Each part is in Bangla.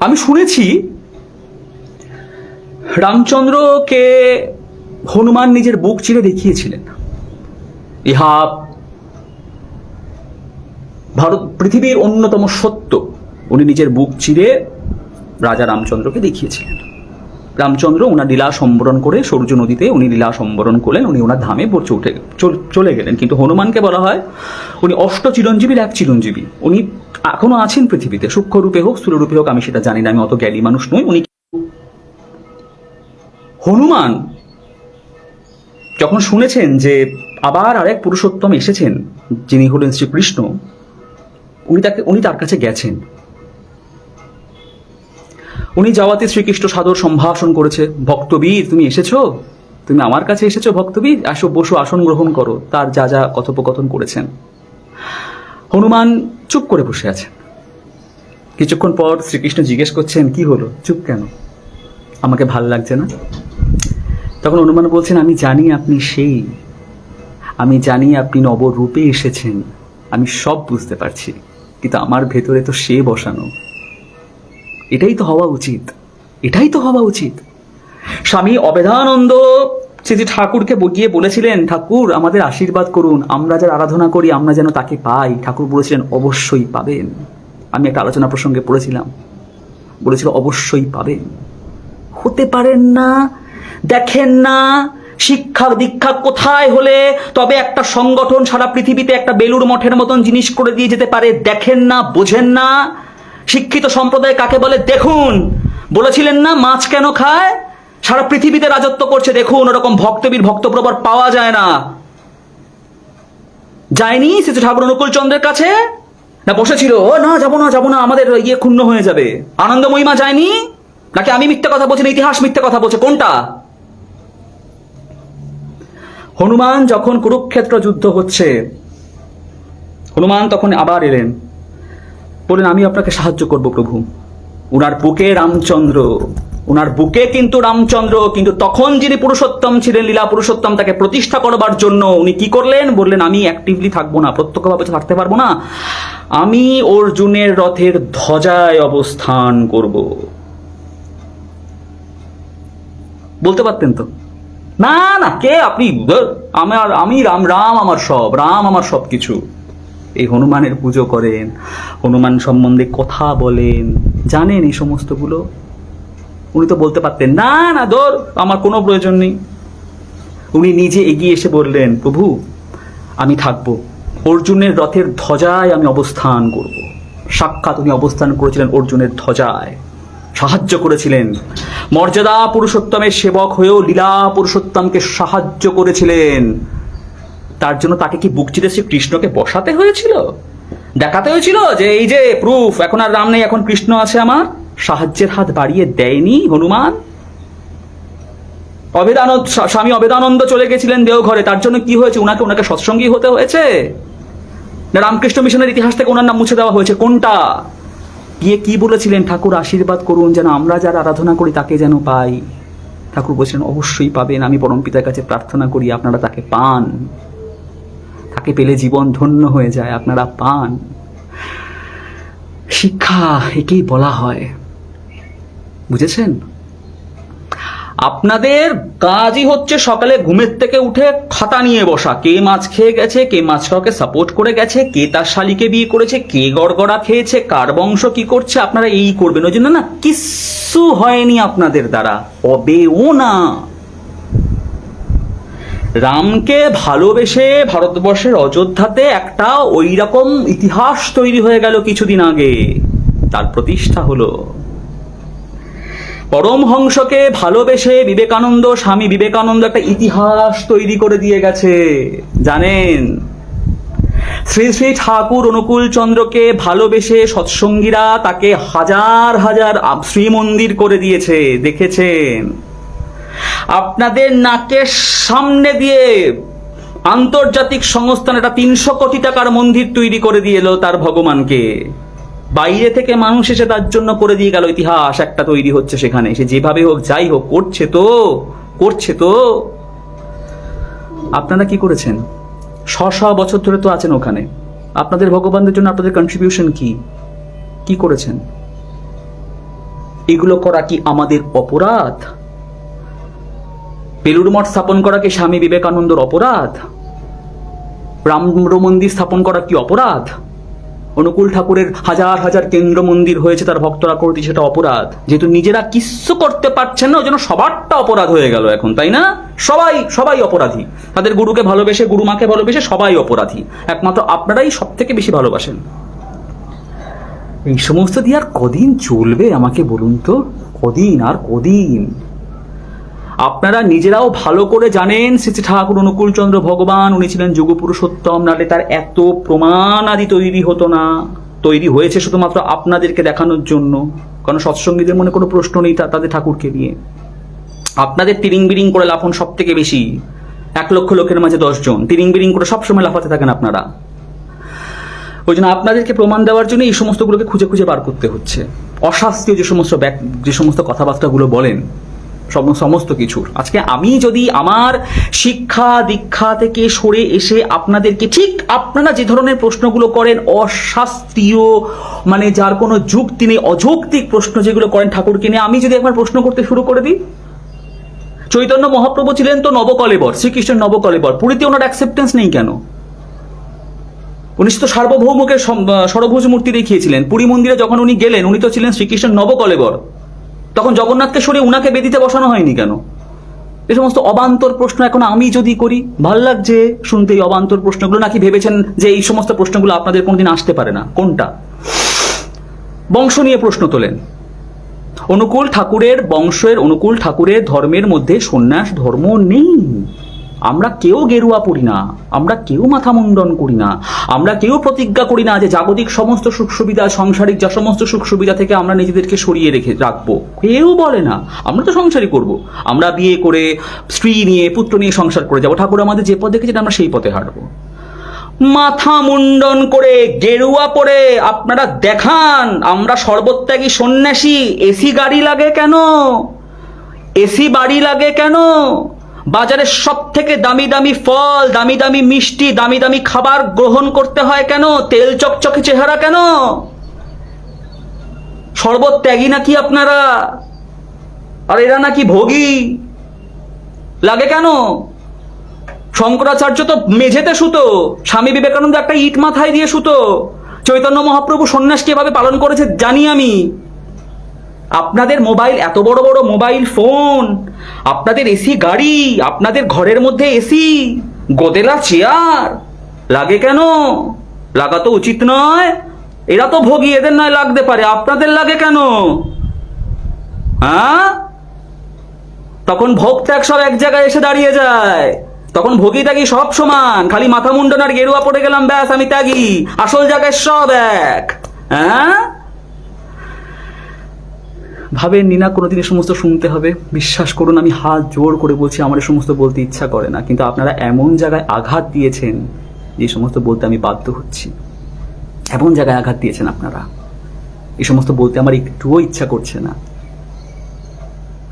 আমি শুনেছি রামচন্দ্রকে হনুমান নিজের বুক চিরে দেখিয়েছিলেন। ইহা ভারত, পৃথিবীর অন্যতম সত্য। উনি নিজের বুক চিরে রাজা রামচন্দ্রকে দেখিয়েছিলেন। রামচন্দ্র ওনার লীলা সম্বরণ করে সূর্য নদীতে উনি লীলা সম্বরণ করলেন, উনি ওনার ধামে পৌঁছে উঠে চলে গেলেন। কিন্তু হনুমানকে বলা হয়, উনি অষ্ট চিরঞ্জীবীর এক চিরঞ্জীবী। উনি এখনও আছেন পৃথিবীতে সূক্ষ্ম রূপে হোক স্থূল রূপে হোক, আমি সেটা জানি না, আমি অত জ্ঞানী মানুষ নই। উনি হনুমান যখন শুনেছেন যে আবার আরেক পুরুষোত্তম এসেছেন, যিনি হলেন শ্রীকৃষ্ণ, উনি তাকে, উনি তার কাছে গেছেন। উনি যাওয়াতে শ্রীকৃষ্ণ সাদর সম্ভাষণ করেছে, ভক্তবীর, তুমি এসেছ? তুমি আমার কাছে এসেছ, ভক্তবীর? আসো, বসো, আসন গ্রহণ করো। তার যা যা কথোপকথন করেছেন। হনুমান চুপ করে বসে আছেন কিছুক্ষণ পর শ্রীকৃষ্ণ জিজ্ঞেস করছেন, কি হলো? চুপ কেন? আমাকে ভালো লাগছে না? তখন হনুমান বলছেন, আমি জানি আপনি সেই। আমি জানি আপনি নবরূপে এসেছেন। আমি সব বুঝতে পারছি। কিন্তু আমার ভেতরে তো সে বসানো। এটাই তো হওয়া উচিত। এটাই তো হওয়া উচিত। স্বামী অবেদানন্দ সে যে ঠাকুরকে গিয়ে বলেছিলেন, ঠাকুর, আমাদের আশীর্বাদ করুন। আমরা যার আরাধনা করি, আমরা যেন তাকে পাই। ঠাকুর বলেছিলেন, অবশ্যই পাবেন। আমি একটা আলোচনা প্রসঙ্গে পড়েছিলাম। বলেছিল, অবশ্যই পাবেন। হতে পারেন না, দেখেন না, শিক্ষা দীক্ষা কোথায় হলে তবে একটা সংগঠন সারা পৃথিবীতে একটা বেলুর মঠের মতন জিনিস করে দিয়ে যেতে পারে। দেখেন না, বোঝেন না শিক্ষিত সম্প্রদায় কাকে বলে? দেখুন। বলেছিলেন না, মাছ কেন খায়? সারা পৃথিবীতে রাজত্ব করছে, দেখুন, ওরকম ভক্তবীর, ভক্তপ্রবর পাওয়া যায় না। যায়নি শ্রী ঠাকুর অনুকূল চন্দ্রের কাছে? না, বসেছিল, ও, না, যাব না যাব না, আমাদের ইয়ে ক্ষুণ্ণ হয়ে যাবে। আনন্দময়ীমা যায়নি? নাকি আমি মিথ্যা কথা বলছি না, ইতিহাস মিথ্যা কথা বলছে, কোনটা? হনুমান যখন কুরুক্ষেত্র যুদ্ধ হচ্ছে, হনুমান তখন আবার এলেন। বললেন আমি আপনাকে সাহায্য করব, প্রভু। উনার বুকে রামচন্দ্র, উনার বুকে কিন্তু রামচন্দ্র, কিন্তু তখন যিনি পুরুষোত্তম ছিলেন, লীলা পুরুষোত্তম তাকে প্রতিষ্ঠা করবার জন্য উনি কি করলেন? বললেন, আমি অ্যাক্টিভলি থাকব না, প্রত্যক্ষভাবে থাকতে পারব না। আমি অর্জুনের রথের ধ্বজায় অবস্থান করব। বলতে পারতেন তো? না না, কে আপনি? আমার, আমি রাম রাম আমার সব, রাম আমার সব কিছু এই হনুমানের পুজো করেন, হনুমান সম্বন্ধে কথা বলেন, জানেন এই সমস্তগুলো? উনি তো বলতে পারতেন, না না দোর আমার কোনো প্রয়োজন নেই। উনি নিজে এগিয়ে এসে বললেন, প্রভু, আমি থাকব। অর্জুনের রথের ধ্বজায় আমি অবস্থান করব। সাক্ষাৎ উনি অবস্থান করেছিলেন অর্জুনের ধ্বজায়। সাহায্য করেছিলেন। মর্যাদা পুরুষোত্তমের সেবক হয়েও লীলা পুরুষোত্তমকে সাহায্য করেছিলেন। তার জন্য তাকে কি বুকচিতে শ্রী কৃষ্ণকে বসাতে হয়েছিল? দেখাতে হয়েছিল যে এই যে প্রুফ এখন আর রাম নেই, এখন কৃষ্ণ আছে আমার। সাহায্যের হাত বাড়িয়ে দেয়নি হনুমান। অবেদানন্দ স্বামী অবেদানন্দ চলে গেছিলেন দেওঘরে, তার জন্য কি হয়েছে? ওনাকে ওনাকে সৎসঙ্গী হতে হয়েছে? না, রামকৃষ্ণ মিশনের ইতিহাস থেকে ওনার নাম মুছে দেওয়া হয়েছে, কোনটা? গিয়ে কি বলেছিলেন? ঠাকুর আশীর্বাদ করুন যেন আমরা যারা আরাধনা করি তাকে যেন পাই। ঠাকুর বলছিলেন, অবশ্যই পাবেন, আমি পরম পিতার কাছে প্রার্থনা করি, আপনারা তাকে পান। তাকে পেলে জীবন ধন্য হয়ে যায়, আপনারা পান। শিক্ষা একেই বলা হয়। বুঝেছেন? আপনাদের কাজই হচ্ছে সকালে ঘুমের থেকে উঠে খাতা নিয়ে বসা। কে মাছ খেয়ে গেছে, কে মাছ খাওয়াকে সাপোর্ট করে গেছে, কে তার শালিকে বিয়ে করেছে, কে গড়গড়া খেয়েছে, কার বংশ কি করছে, আপনারা এই করবেন। ওই জন্য না কিচ্ছু হয়নি আপনাদের দ্বারা। হবেও না। রামকে ভালোবেসে ভারতবর্ষের অযোধ্যাতে একটা ওই রকম ইতিহাস তৈরি হয়ে গেল কিছুদিন আগে। তার প্রতিষ্ঠা হলো। পরমহংসকে ভালোবেসে বিবেকানন্দ, স্বামী বিবেকানন্দ একটা ইতিহাস তৈরি করে দিয়ে গেছে। জানেন? শ্রী শ্রী ঠাকুর অনুকূল চন্দ্রকে ভালোবেসে সৎসঙ্গীরা তাকে হাজার হাজার শ্রীমন্দির করে দিয়েছে। দেখেছেন? আপনাদের নাকের সামনে দিয়ে আন্তর্জাতিক সংস্থান একটা তিনশো কোটি টাকার মন্দির তৈরি করে দিয়ে এলো তার ভগবানকে। বাইরে থেকে মানুষ এসে তার জন্য করে দিয়ে গেল, ইতিহাস একটা তৈরি হচ্ছে সেখানে। সে যেভাবে হোক, যাই হোক, করছে তো করছে তো। আপনারা কি করেছেন? শ শ বছর ধরে তো আছেন ওখানে। আপনাদের ভগবানদের জন্য আপনাদের কন্ট্রিবিউশন কি? কি করেছেন? এগুলো করা কি আমাদের অপরাধ? বেলুর মঠ স্থাপন করা কি স্বামী বিবেকানন্দর অপরাধ? রাম মন্দির স্থাপন করা কি অপরাধ? অনুকূল ঠাকুরের হাজার হাজার কেন্দ্র মন্দির হয়েছে তার ভক্তরা করতে সেটা অপরাধ। যেহেতু নিজেরা কিচ্ছু করতে পারছেন না ওই জন্য সবারটা অপরাধ হয়ে গেল এখন, তাই না? সবাই সবাই অপরাধী। তাদের গুরুকে ভালোবেসে গুরুমাকে ভালোবেসে সবাই অপরাধী। একমাত্র আপনারাই সব থেকে বেশি ভালোবাসেন। এই সমস্ত দিয়ে আর কদিন চলবে আমাকে বলুন তো? কদিন আর কদিন? আপনারা নিজেরাও ভালো করে জানেন, শ্রী শ্রী ঠাকুর অনুকূলচন্দ্র ভগবান, উনি ছিলেন যুগ পুরুষোত্তম নালে তার এত প্রমাণ আদি তৈরি হতো না। তৈরি হয়েছে শুধুমাত্র আপনাদেরকে দেখানোর জন্য। কারণ সৎসঙ্গীদের মনে কোনো প্রশ্ন নেই তাদের ঠাকুরকে নিয়ে আপনাদের তিরিং বিরিং করে লাফন সব থেকে বেশি। এক লক্ষ লোকের মাঝে দশজন। তিরিং বিরিং করে সবসময় লাফাতে থাকেন আপনারা। ওই জন্য আপনাদেরকে প্রমাণ দেওয়ার জন্য এই সমস্তগুলোকে খুঁজে খুঁজে বার করতে হচ্ছে। অশাস্ত্রীয় যে সমস্ত যে সমস্ত কথাবার্তাগুলো বলেন সমস্ত কিছুর। আজকে আমি যদি আমার শিক্ষা দীক্ষা থেকে সরে এসে আপনাদেরকে ঠিক আপনারা যে ধরনের প্রশ্নগুলো করেন, অশাস্ত্রীয় মানে যার কোনো যুক্তি নেই, অযৌক্তিক প্রশ্ন যেগুলো করেন ঠাকুরকে নিয়ে, আমি যদি একবার প্রশ্ন করতে শুরু করে দিই। চৈতন্য মহাপ্রভু ছিলেন তো নবকলেবর, শ্রীকৃষ্ণের নবকলেবর। পুরীতে ওনার অ্যাকসেপ্টেন্স নেই কেন? উনি তো সার্বভৌমকে ষড়ভুজ মূর্তি দেখিয়েছিলেন। পুরী মন্দিরে যখন উনি গেলেন, উনি তো ছিলেন শ্রীকৃষ্ণের নবকলেবর। তখন জগন্নাথকে সরিয়ে উনাকে বেদিতে বসানো হয়নি কেন? এ সমস্ত অবান্তর প্রশ্ন এখন আমি যদি করি, ভালো লাগছে শুনতে এই অবান্তর প্রশ্নগুলো, নাকি ভেবেছেন যে এই সমস্ত প্রশ্নগুলো আপনাদের কোনোদিন আসতে পারে না? কোনটা? বংশ নিয়ে প্রশ্ন তোলেন। অনুকূল ঠাকুরের বংশের, অনুকূল ঠাকুরের ধর্মের মধ্যে সন্ন্যাস ধর্ম নেই। আমরা কেউ গেরুয়া পড়ি না, আমরা কেউ মাথা মুন্ডন করি না, আমরা কেউ প্রতিজ্ঞা করি না যে জাগতিক সমস্ত সুখ সুবিধা, সংসারিক যা সমস্ত সুখ সুবিধা থেকে আমরা নিজেদেরকে সরিয়ে রেখে রাখব। কেউ বলে না, আমরা তো সংসারই করব। আমরা বিয়ে করে স্ত্রী নিয়ে, পুত্র নিয়ে সংসার করে যাব। ঠাকুর আমাদের যে পথ দেখেছেন আমরা সেই পথে হাঁটবো। মাথা মুন্ডন করে গেরুয়া পরে আপনারা দেখান, আমরা সর্বত্যাগী সন্ন্যাসী, এসি গাড়ি লাগে কেন? এসি বাড়ি লাগে কেন? বাজারে সব থেকে দামি দামি ফল, দামি দামি মিষ্টি, দামি দামি খাবার গ্রহণ করতে হয় কেন? তেল চকচকে চেহারা কেন? শরবত সর্বত্যাগী নাকি আপনারা? আর এরা নাকি ভোগী? লাগে কেন? শঙ্করাচার্য তো মেঝেতে সুতো, স্বামী বিবেকানন্দ একটা ইট মাথায় দিয়ে সুতো। চৈতন্য মহাপ্রভু সন্ন্যাসকে এভাবে পালন করেছে জানি আমি। আপনাদের মোবাইল, এত বড় বড় মোবাইল ফোন, আপনাদের এসি গাড়ি, আপনাদের ঘরের মধ্যে এসি, গোদেলা চেয়ার, লাগে কেন? লাগা তো উচিত নয়। এরা তো ভোগী, এদের নয় লাগতে পারে। আপনাদের লাগে কেন? হ্যাঁ? তখন ভোগ ত্যাগ সব এক জায়গায় এসে দাঁড়িয়ে যায়। তখন ভোগী ত্যাগী সব সমান। খালি মাথা মুন্ডন আর গেরুয়া পড়ে গেলাম, ব্যাস, আমি ত্যাগী। আসল জায়গায় সব এক। হ্যাঁ? ভাবেন নিনা কোনোদিন এ সমস্ত শুনতে হবে। বিশ্বাস করুন, আমি হাত জোর করে বলছি, আমার এ সমস্ত বলতে ইচ্ছা করে না। কিন্তু আপনারা এমন জায়গায় আঘাত দিয়েছেন, যে সমস্ত বলতে আমি বাধ্য হচ্ছি। এমন জায়গায় আঘাত দিয়েছেন আপনারা। এই সমস্ত বলতে আমার একটুও ইচ্ছা করছে না।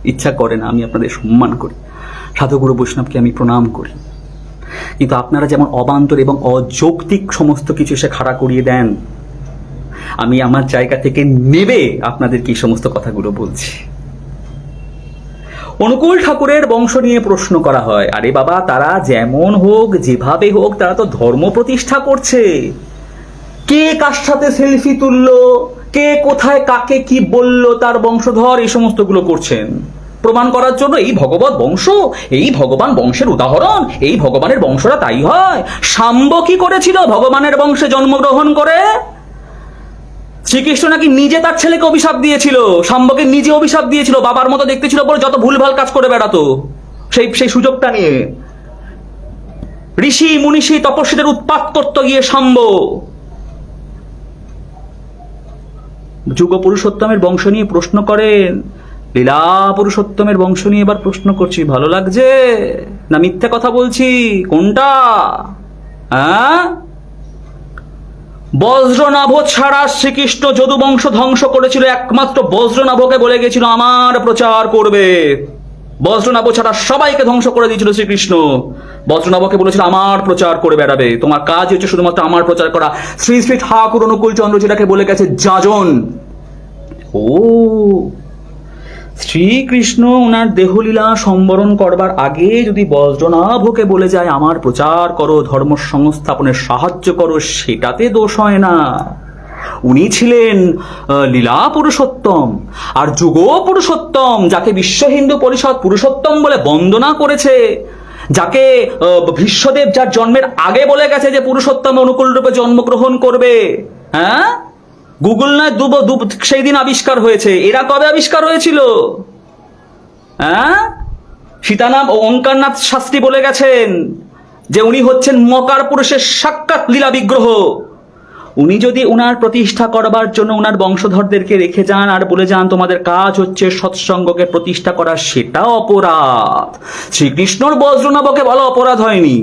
ইচ্ছা করে না, আমি আপনাদের সম্মান করি। সাধুগুরু বৈষ্ণবকে আমি প্রণাম করি। কিন্তু আপনারা যেমন অবান্তর এবং অযৌক্তিক সমস্ত কিছু এসে খাড়া করিয়ে দেন আমি আমার জায়গা থেকে নেবে আপনাদেরকে এই সমস্ত কথাগুলো বলছি। অনুকূল ঠাকুরের বংশ নিয়ে প্রশ্ন করা হয়, আরে বাবা, তারা যেমন হোক, যেভাবে হোক, তারা তো ধর্ম প্রতিষ্ঠা করছে। কে কার সাথে সেলফি তুললো? কে কোথায় কাকে কি বলল? তার বংশধর এই সমস্তগুলো করছেন। প্রমাণ করার জন্য এই ভগবত বংশ, এই ভগবান বংশের উদাহরণ, এই ভগবানের বংশরা তাই হয়। সাম্ব কি করেছিল? ভগবানের বংশে জন্মগ্রহণ করে শ্রীকৃষ্ণ নাকি নিজে তার ছেলেকে অভিশাপ দিয়েছিল? সাম্বকে নিজে অভিশাপ দিয়েছিল, বাবার মতো দেখতে ছিল বলে যত ভুলভাল কাজ করে বেড়াতো। সেই সেই সুযোগটা নিয়ে। ঋষি, মুনিষি, তপস্বীদের উৎপাত করতে গিয়ে সাম্ব যুগ পুরুষোত্তমের বংশ নিয়ে প্রশ্ন করেন লীলা পুরুষোত্তমের বংশ নিয়ে এবার প্রশ্ন করছি, ভালো লাগছে? না মিথ্যে কথা বলছি? কোনটা? হ্যাঁ বজ্রনাভ ছাড়া শ্রীকৃষ্ণ যদুবংশ ধ্বংস করেছিল, একমাত্র বজ্রনাভকে বলে গেছিল আমার প্রচার করবে। বজ্রনাভ ছাড়া সবাইকে ধ্বংস করে দিয়েছিল শ্রীকৃষ্ণ। বজ্রনাভকে বলেছিল, আমার প্রচার করে বেড়াবে। তোমার কাজ হচ্ছে শুধুমাত্র আমার প্রচার করা। শ্রী শ্রী ঠাকুর অনুকূল চন্দ্র যেটাকে বলে গেছে, যাজন। ও শ্রীকৃষ্ণ ওনার দেহলীলা সম্বরণ করবার আগে যদি বজ্রনাভকে বলে যায়, আমার প্রচার করো, ধর্ম সংস্থাপনের সাহায্য করো, সেটাতে দোষ হয় না। উনি ছিলেন লীলা পুরুষোত্তম। আর যুগ পুরুষোত্তম, যাকে বিশ্ব হিন্দু পরিষদ পুরুষোত্তম বলে বন্দনা করেছে, যাকে ভীষ্মদেব যার জন্মের আগে বলে গেছে যে পুরুষোত্তম অনুকূল রূপে জন্মগ্রহণ করবে হ্যাঁ? গুগল না দুব সেই দিন আবিষ্কার হয়েছে। এরা কবে আবিষ্কার হয়েছিল? হ্যাঁ? সীতানাম ওঙ্কারনাথ শাস্ত্রী বলে গেছেন যে উনি হচ্ছেন মকার পুরুষের সাক্ষাৎ লীলা বিগ্রহ। উনি যদি উনার প্রতিষ্ঠা করবার জন্য উনার বংশধরদেরকে রেখে যান আর বলে যান, তোমাদের কাজ হচ্ছে সৎসঙ্গকে প্রতিষ্ঠা করা, সেটা অপরাধ। শ্রীকৃষ্ণর বজ্রনবকে বলা অপরাধ হয়নি।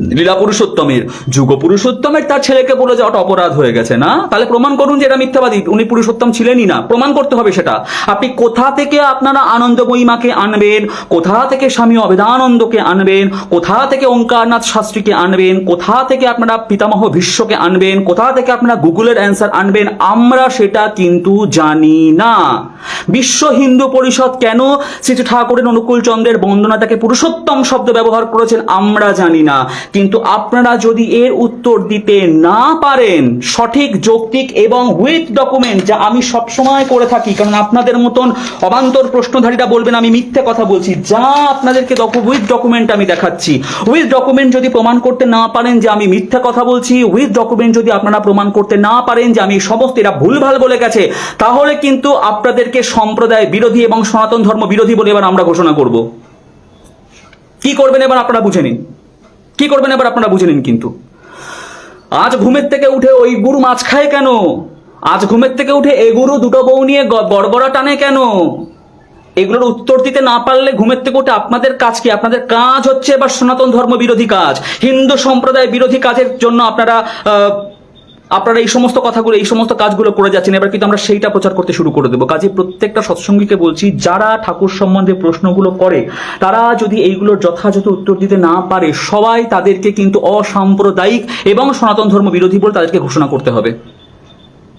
লীলা পুরুষোত্তমের যুগ পুরুষোত্তমের তার ছেলেকে বলে যে যাওয়াটা অপরাধ হয়ে গেছে, না? তাহলে প্রমাণ করুন যে এটা মিথ্যাবাদী। উনি পুরুষোত্তম ছিলেনই না। প্রমাণ করতে হবে সেটা। আপনি কোথা থেকে আপনারা আনন্দময়ী মাকে আনবেন? কোথা থেকে স্বামী অবেদানন্দকে আনবেন? কোথা থেকে ওঙ্কারনাথ শাস্ত্রীকে আনবেন? কোথা থেকে আপনারা পিতামহ ভীষ্মকে আনবেন? কোথা থেকে আপনারা গুগলের অ্যান্সার আনবেন? আমরা সেটা কিন্তু জানি না। বিশ্ব হিন্দু পরিষদ কেন শ্রী ঠাকুরের অনুকূল চন্দ্রের বন্দনাটাকে পুরুষোত্তম শব্দ ব্যবহার করেছেন আমরা জানি না। কিন্তু আপনারা যদি এর উত্তর দিতে না পারেন, সঠিক যৌক্তিক এবং উইথ ডকুমেন্ট যা আমি সবসময় করে থাকি, কারণ আপনাদের মতন অবান্তর প্রশ্নধারীরা বলবেন আমি মিথ্যে কথা বলছি, যা আপনাদেরকে উইথ ডকুমেন্ট আমি দেখাচ্ছি। উইথ ডকুমেন্ট যদি প্রমাণ করতে না পারেন যে আমি মিথ্যা কথা বলছি উইথ ডকুমেন্ট যদি আপনারা প্রমাণ করতে না পারেন যে আমি সমস্ত এরা ভুলভাল বলে গেছে, তাহলে কিন্তু আপনাদেরকে সম্প্রদায় বিরোধী এবং সনাতন ধর্ম বিরোধী বলে এবার আমরা ঘোষণা করব। কি করবেন এবার আপনারা বুঝে নিন। কি করবেন এবার আপনারা বুঝে নিন কিন্তু। আজ ঘুমের থেকে উঠে ওই গুরু মাছ খায় কেন? আজ ঘুমের থেকে উঠে এ গুরু দুটো বউ নিয়ে গড়গড়া টানে কেন? এগুলোর উত্তর দিতে না পারলে ঘুমের থেকে উঠে আপনাদের কাজ কি? আপনাদের কাজ হচ্ছে এবার সনাতন ধর্ম বিরোধী কাজ। হিন্দু সম্প্রদায় বিরোধী কাজের জন্য আপনারা আপনারা এই সমস্ত কথাগুলো, এই সমস্ত কাজগুলো করে যাচ্ছেন, এবার কিন্তু আমরা সেইটা প্রচার করতে শুরু করে দেবো। কাজে প্রত্যেকটা সৎসঙ্গীকে বলছি, যারা ঠাকুর সম্বন্ধে প্রশ্নগুলো করে, তারা যদি এইগুলোর যথাযথ উত্তর দিতে না পারে, সবাই তাদেরকে কিন্তু অসাম্প্রদায়িক এবং সনাতন ধর্ম বিরোধী বলে তাদেরকে ঘোষণা করতে হবে।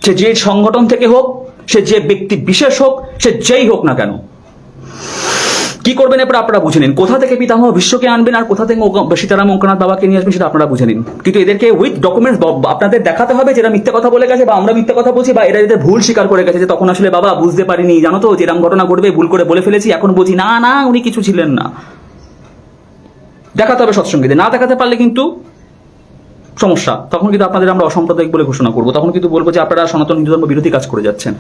সে যে সংগঠন থেকে হোক, সে যে ব্যক্তি বিশেষ হোক, সে যেই হোক না কেন কি করবেন এরপর আপনারা বুঝে নিন। কোথা থেকে পিতামহ বিশ্বকে আনবেন আর কোথা থেকে সীতারাম অঙ্কনাথ বাবাকে নিয়ে আসবেন সেটা আপনারা বুঝে নিন। কিন্তু এদেরকে উইথ ডকুমেন্টস আপনাদের দেখাতে হবে যেটা মিথ্যে কথা বলে গেছে বা আমরা মিথ্যে কথা বলছি বা এরা এদের ভুল স্বীকার করে গেছে যে তখন আসলে বাবা বুঝতে পারিনি। জানো তো, যেরকম ঘটনা ঘটবে, ভুল করে বলে ফেলেছি, এখন বুঝি, না না, উনি কিছু ছিলেন না। দেখাতে হবে সৎসঙ্গীতে না দেখাতে পারলে কিন্তু সমস্যা। তখন কিন্তু আপনাদের আমরা অসাম্প্রদায়িক বলে ঘোষণা করব। তখন কিন্তু বলব যে আপনারা সনাতন হিন্দু ধর্ম বিরোধী কাজ করে যাচ্ছেন।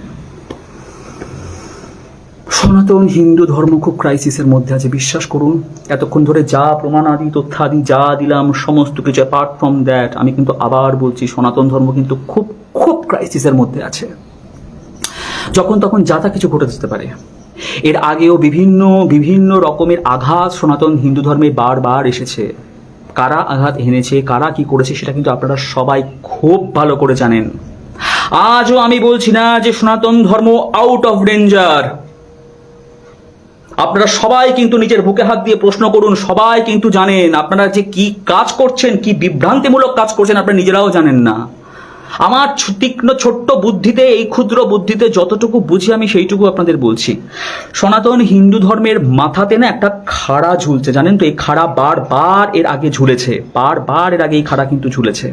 সনাতন হিন্দু ধর্ম খুব ক্রাইসিসের মধ্যে আছে, বিশ্বাস করুন। এতক্ষণ ধরে যা প্রমাণ আদি তথ্যাদি যা দিলাম, সমস্ত কিছু অ্যাপার্ট ফ্রম দ্যাট আমি কিন্তু আবার বলছি, সনাতন ধর্ম কিন্তু খুব খুব ক্রাইসিসের মধ্যে আছে। যখন তখন যা তা কিছু ঘটে যেতে পারে। এর আগেও বিভিন্ন বিভিন্ন রকমের আঘাত সনাতন হিন্দু ধর্মে বারবার এসেছে। কারা আঘাত এনেছে, কারা কি করেছে, সেটা কিন্তু আপনারা সবাই খুব ভালো করে জানেন। আজও আমি বলছি না যে সনাতন ধর্ম আউট অফ ডেঞ্জার আপনারা সবাই কিন্তু নিজের বুকে হাত দিয়ে প্রশ্ন করুন, সবাই কিন্তু জানেন আপনারা যে কি কাজ করছেন, কি বিভ্রান্তিমূলক কাজ করছেন আপনারা নিজেরাও জানেন না। আমার তীক্ষ্ণ ছোট্ট বুদ্ধিতে, এই ক্ষুদ্র বুদ্ধিতে যতটুকু বুঝি আমি সেইটুকু আপনাদের বলছি। সনাতন হিন্দু ধর্মের মাথাতে না একটা খাড়া ঝুলছে, জানেন তো? এই খাড়া বারবার এর আগে ঝুলেছে, বারবার এর আগে এই খাড়া কিন্তু ঝুলেছে।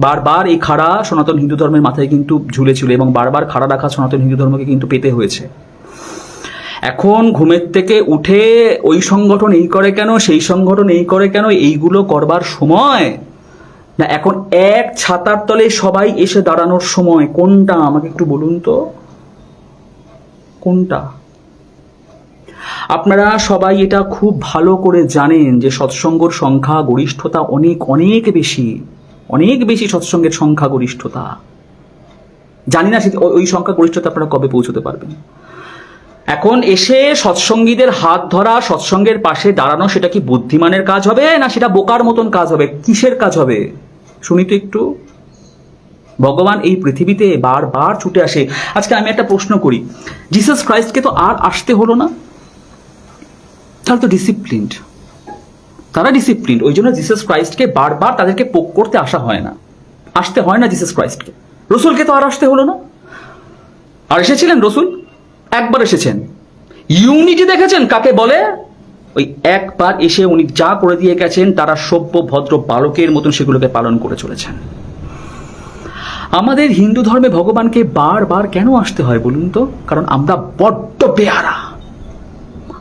বারবার এই খাড়া সনাতন হিন্দু ধর্মের মাথায় কিন্তু ঝুলেছিল এবং বারবার খাড়া রাখা সনাতন হিন্দু ধর্মকে কিন্তু পেতে হয়েছে। এখন ঘুমের থেকে উঠে ওই সংগঠন এই করে কেন, সেই সংগঠন এই করে কেন, এইগুলো করবার সময়? না, এখন এক ছাতার তলে সবাই এসে দাঁড়ানোর সময়। কোনটা? আমাকে একটু বলুন তো। কোনটা? আপনারা সবাই এটা খুব ভালো করে জানেন যে সৎসঙ্গর সংখ্যা, গরিষ্ঠতা অনেক অনেক বেশি। অনেক বেশি সৎসঙ্গের সংখ্যা গরিষ্ঠতা জানি না সে- ওই- ওই সংখ্যা গরিষ্ঠতা আপনারা কবে পৌঁছতে পারবেন। এখন এসে সৎসঙ্গীদের হাত ধরা, সৎসঙ্গের পাশে দাঁড়ানো, সেটা কি বুদ্ধিমানের কাজ হবে, না সেটা বোকার মতন কাজ হবে? কিসের কাজ হবে? শুনি তো একটু। ভগবান এই পৃথিবীতে বারবার ছুটে আসে। আজকে আমি একটা প্রশ্ন করি। জিসাস ক্রাইস্টকে তো আর আসতে হলো না? তাহলে তো ডিসিপ্লিনড তারা ডিসিপ্লিনড ওই জন্য জিসাস ক্রাইস্টকে বারবার তাদেরকে পোক করতে আসা হয় না। আসতে হয় না জিসাস ক্রাইস্টকে রসুলকে তো আর আসতে হলো না। আর এসেছিলেন রসুল? একবার এসেছেন। ইউনিটি দেখেছেন কাকে বলে? ওই একবার এসে উনি যা করে দিয়ে গেছেন, তারা সভ্য, ভদ্র বালকের মতন সেগুলোকে পালন করে চলেছেন। আমাদের হিন্দু ধর্মে ভগবানকে বারবার কেন আসতে হয় বলুন তো? কারণ আমরা বড্ড বেয়ারা।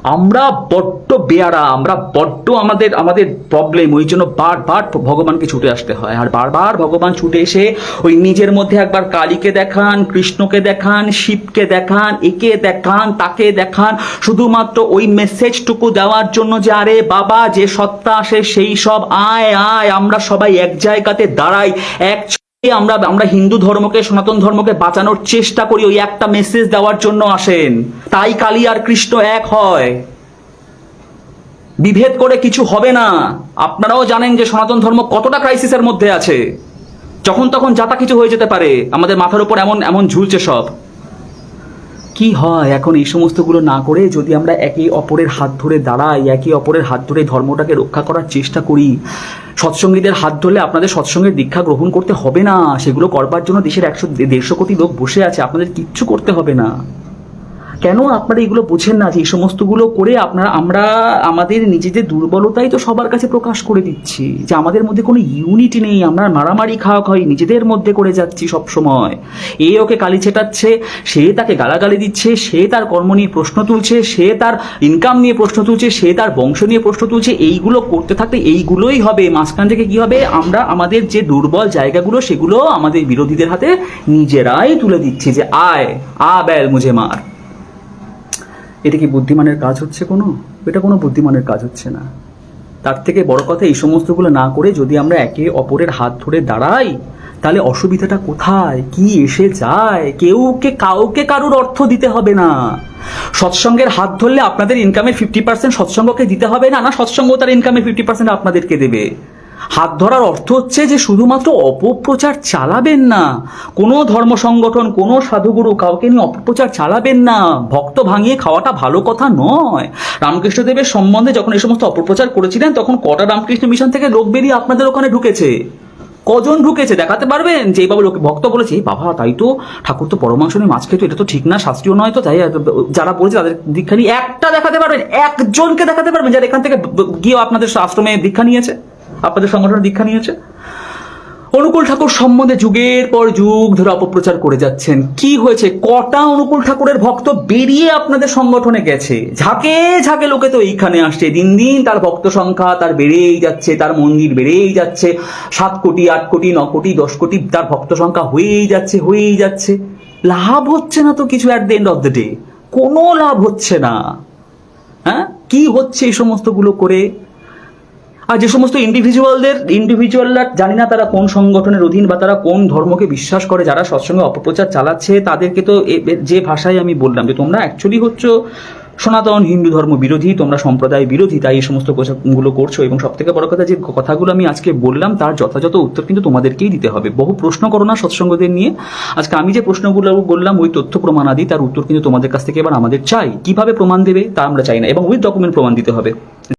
আমরা বড্ড বেয়ারা, আমরা বড্ড আমাদের আমাদের প্রবলেম ওই জন্য বারবার ভগবানকে ছুটে আসতে হয়। আর বারবার ভগবান ছুটে এসে ওই নিজের মধ্যে একবার কালীকে দেখান, কৃষ্ণকে দেখান, শিবকে দেখান, একে দেখান, তাকে দেখান, শুধুমাত্র ওই মেসেজটুকু দেওয়ার জন্য যে, আরে বাবা, যে সত্তা আসে সেই সব, আয় আয়, আমরা সবাই এক জায়গাতে দাঁড়াই, এক আমরা আমরা হিন্দু ধর্মকে, সনাতন ধর্মকে বাঁচানোর চেষ্টা করি, ওই একটা মেসেজ দেওয়ার জন্য আসেন। তাই কালী আর কৃষ্ণ এক হয়। বিভেদ করে কিছু হবে না। আপনারাও জানেন যে সনাতন ধর্ম কতটা ক্রাইসিসের মধ্যে আছে। যখন তখন যাতা কিছু হয়ে যেতে পারে, আমাদের মাথার উপর এমন এমন ঝুলছে সব। কি হয় এখন এই সমস্তগুলো না করে যদি আমরা একে অপরের হাত ধরে দাঁড়াই, একে অপরের হাত ধরে ধর্মটাকে রক্ষা করার চেষ্টা করি? সৎসঙ্গীদের হাত ধরলে আপনাদের সৎসঙ্গের দীক্ষা গ্রহণ করতে হবে না। সেগুলো করবার জন্য দেশের একশো, দেড়শো কোটি লোক বসে আছে, আপনাদের কিচ্ছু করতে হবে না। কেন আপনারা এগুলো বোঝেন না যে এই সমস্তগুলো করে আপনারা, আমরা আমাদের নিজেদের দুর্বলতাই তো সবার কাছে প্রকাশ করে দিচ্ছি, যে আমাদের মধ্যে কোনো ইউনিটি নেই, আমরা মারামারি খাওয়া খাই নিজেদের মধ্যে করে যাচ্ছি সব সময় এ ওকে কালি ছেটাচ্ছে, সে তাকে গালাগালি দিচ্ছে, সে তার কর্ম নিয়ে প্রশ্ন তুলছে, সে তার ইনকাম নিয়ে প্রশ্ন তুলছে, সে তার বংশ নিয়ে প্রশ্ন তুলছে, এইগুলো করতে থাকতে এইগুলোই হবে। মাঝখান থেকে কি হবে? আমরা আমাদের যে দুর্বল জায়গাগুলো, সেগুলো আমাদের বিরোধীদের হাতে নিজেরাই তুলে দিচ্ছি যে, আয়, আ বেল মুঝে মার। এটা কি বুদ্ধিমানের কাজ হচ্ছে কোনো? এটা কোনো বুদ্ধিমানের কাজ হচ্ছে না। তার থেকে বড় কথা এই সমস্তগুলো না করে যদি আমরা একে অপরের হাত ধরে দাঁড়াই, তাহলে অসুবিধাটা কোথায়? কি এসে যায়? কেউকে কাউকে কারুর অর্থ দিতে হবে না। সৎসঙ্গের হাত ধরলে আপনাদের ইনকামের ফিফটি পার্সেন্ট সৎসঙ্গকে দিতে হবে না না সৎসঙ্গ তার ইনকামের ফিফটি পার্সেন্ট আপনাদেরকে দেবে। হাত ধরার অর্থ হচ্ছে যে শুধুমাত্র অপপ্রচার চালাবেন না। কোনো ধর্ম সংগঠন, কোনো সাধুগুরু কাউকে নিয়ে অপপ্রচার চালাবেন না। ভক্ত ভাঙিয়ে খাওয়াটা ভালো কথা নয়। রামকৃষ্ণদেবের সম্বন্ধে যখন এই সমস্ত অপপ্রচার করেছিলেন, তখন কটা রামকৃষ্ণ মিশন থেকে লোক বেরিয়ে আপনাদের ওখানে ঢুকেছে। কজন ঢুকেছে দেখাতে পারবেন? যে এইভাবে লোকে ভক্ত বলেছে, "এই বাবা, তাই তো ঠাকুর তো পরমাংস নিয়ে মাছ খেতো, এটা তো ঠিক না, শাস্ত্রীয় নয় তো, তাই যারা বলেছে তাদের দীক্ষা নিয়ে একটা দেখাতে পারবেন, একজনকে দেখাতে পারবেন, যারা এখান থেকে গিয়ে আপনাদের আশ্রমে দীক্ষা নিয়েছে। আপনাদের সংগঠনে দীক্ষা নিয়েছে। অনুকূল ঠাকুর সম্বন্ধে যুগের পর যুগ ধরে অপপ্রচার করে যাচ্ছেন। কি হয়েছে? কটা অনুকূল ঠাকুরের ভক্ত বেরিয়ে আপনাদের সংগঠনে গেছে? ঝাঁকে ঝাঁকে লোকে তো এইখানে আসছে। দিন দিন তার ভক্ত সংখ্যা তার বেড়েই যাচ্ছে, তার মন্দির বেড়েই যাচ্ছে। সাত কোটি, আট কোটি, ন কোটি, দশ কোটি তার ভক্ত সংখ্যা হয়েই যাচ্ছে হয়েই যাচ্ছে। লাভ হচ্ছে না তো কিছু at the end of the day কোনো লাভ হচ্ছে না। হ্যাঁ? কি হচ্ছে এই সমস্তগুলো করে? আর যে সমস্ত ইন্ডিভিজুয়ালদের ইন্ডিভিজুয়ালরা জানি না তারা কোন সংগঠনের অধীন বা তারা কোন ধর্মকে বিশ্বাস করে, যারা সৎসঙ্গে অপপ্রচার চালাচ্ছে, তাদেরকে তো যে ভাষায় আমি বললাম যে তোমরা অ্যাকচুয়ালি হচ্ছে সনাতন হিন্দু ধর্ম বিরোধী, তোমরা সম্প্রদায় বিরোধী, তাই এই সমস্তগুলো করছ এবং সব থেকে বড় কথা যে কথাগুলো আমি আজকে বললাম, তার যথাযথ উত্তর কিন্তু তোমাদেরকেই দিতে হবে। বহু প্রশ্ন করো না সৎসঙ্গদের নিয়ে। আজকে আমি যে প্রশ্নগুলো বললাম, ওই তথ্য প্রমাণাদি তার উত্তর কিন্তু তোমাদের কাছ থেকে এবার আমাদের চাই। কীভাবে প্রমাণ দেবে, তা আমরা চাই না, এবং উইথ ডকুমেন্ট প্রমাণ দিতে হবে।